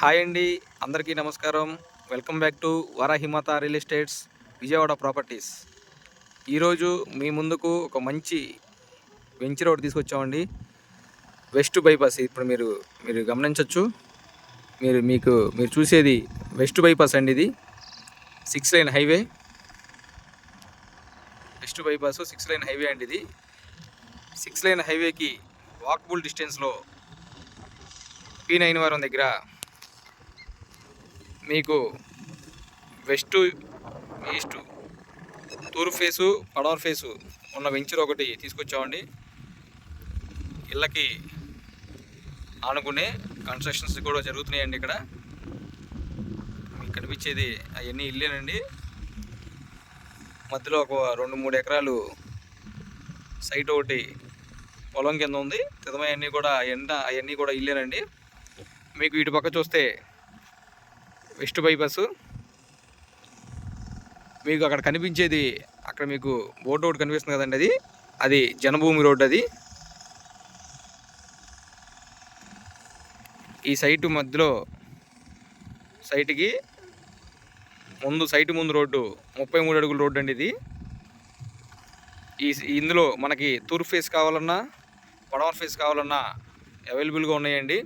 Hi అండి అందరికీ నమస్కారం. Welcome back to Varahimata real estates Vijayawada properties. ఈరోజు మీ ముందుకు ఒక మంచి వెంచర్ ఒకటి తీసుకొచ్చామండి. వెస్ట్ బైపాస్ ఇప్పుడు మీరు మీరు గమనించవచ్చు మీరు మీకు మీరు చూసేది వెస్ట్ బైపాస్ అండి ఇది. Six line highway. West bypass six line highway అండి ఇది. సిక్స్ లైన్ హైవేకి వాక్బుల్ డిస్టెన్స్లో పీ నైన్ వారం దగ్గర మీకు వెస్ట్ ఈస్ట్ తూర్పు ఫేసు పడవర్ ఫేసు ఉన్న వెంచర్ ఒకటి తీసుకొచ్చామండి. ఇళ్ళకి ఆనుకునే కన్స్ట్రక్షన్స్ కూడా జరుగుతున్నాయండి ఇక్కడ. మీకు కనిపించేది అవన్నీ ఇల్లేనండి. మధ్యలో ఒక రెండు మూడు ఎకరాలు సైట్ ఒకటి పొలం కింద ఉంది. తిదమయన్నీ కూడా ఎండ అవన్నీ కూడా ఇల్లేనండి. మీకు ఇటు పక్క చూస్తే వెస్ట్ బైపాస్ మీకు అక్కడ కనిపించేది అక్కడ మీకు బోర్డు ఒకటి కనిపిస్తుంది కదండి అది. అది జనభూమి రోడ్ అది. ఈ సైటు మధ్యలో సైట్కి ముందు సైటు ముందు రోడ్డు ముప్పై మూడు అడుగుల రోడ్డు అండి ఇది. ఈ ఇందులో మనకి తూర్పు ఫేస్ కావాలన్నా పడవర్ ఫేస్ కావాలన్నా అవైలబుల్గా ఉన్నాయండి.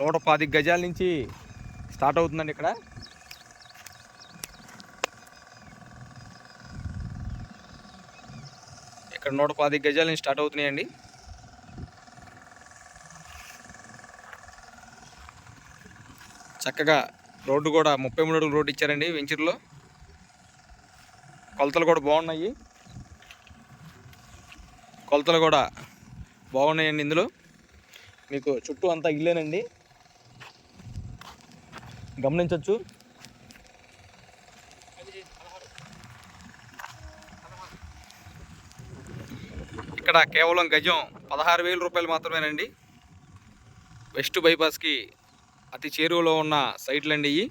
నూట పాతి గజాల నుంచి స్టార్ట్ అవుతుందండి ఇక్కడ. ఇక్కడ నూట పాతి గజాల నుంచి స్టార్ట్ అవుతున్నాయండి. చక్కగా రోడ్డు కూడా ముప్పై మూడు అడుగులు రోడ్డు ఇచ్చారండి వెంచర్లో. కొలతలు కూడా బాగున్నాయి. కొలతలు కూడా బాగున్నాయండి ఇందులో. మీకు చుట్టూ అంతా ఇల్లేనండి. గమనించవచ్చు ఇక్కడ కేవలం గజం పదహారు వేల రూపాయలు మాత్రమేనండి. వెస్ట్ బైపాస్కి అతి చేరువలో ఉన్న సైట్లు అండి ఇవి.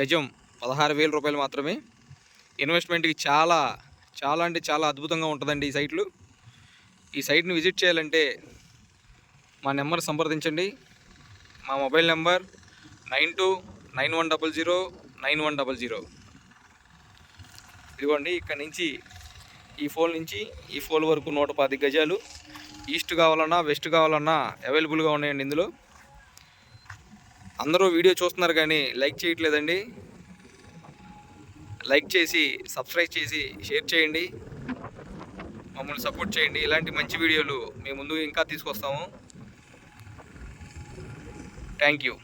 గజం పదహారు వేల రూపాయలు మాత్రమే. ఇన్వెస్ట్మెంట్కి చాలా చాలా అంటే చాలా అద్భుతంగా ఉంటుందండి ఈ సైట్లు. ఈ సైట్ని విజిట్ చేయాలంటే మా నెంబర్ సంప్రదించండి. మా mobile number nine two nine one double zero nine one double zero. ఇదిగోండి ఇక్కడ నుంచి ఈ ఫోన్ నుంచి ఈ ఫోన్ వరకు నూట పది గజాలు. ఈస్ట్ కావాలన్నా వెస్ట్ కావాలన్నా అవైలబుల్గా ఉన్నాయండి ఇందులో. అందరూ వీడియో చూస్తున్నారు కానీ లైక్ చేయట్లేదండి. లైక్ చేసి సబ్స్క్రైబ్ చేసి షేర్ చేయండి. మమ్మల్ని సపోర్ట్ చేయండి. ఇలాంటి మంచి వీడియోలు మేము ముందు ఇంకా తీసుకొస్తాము. Thank you.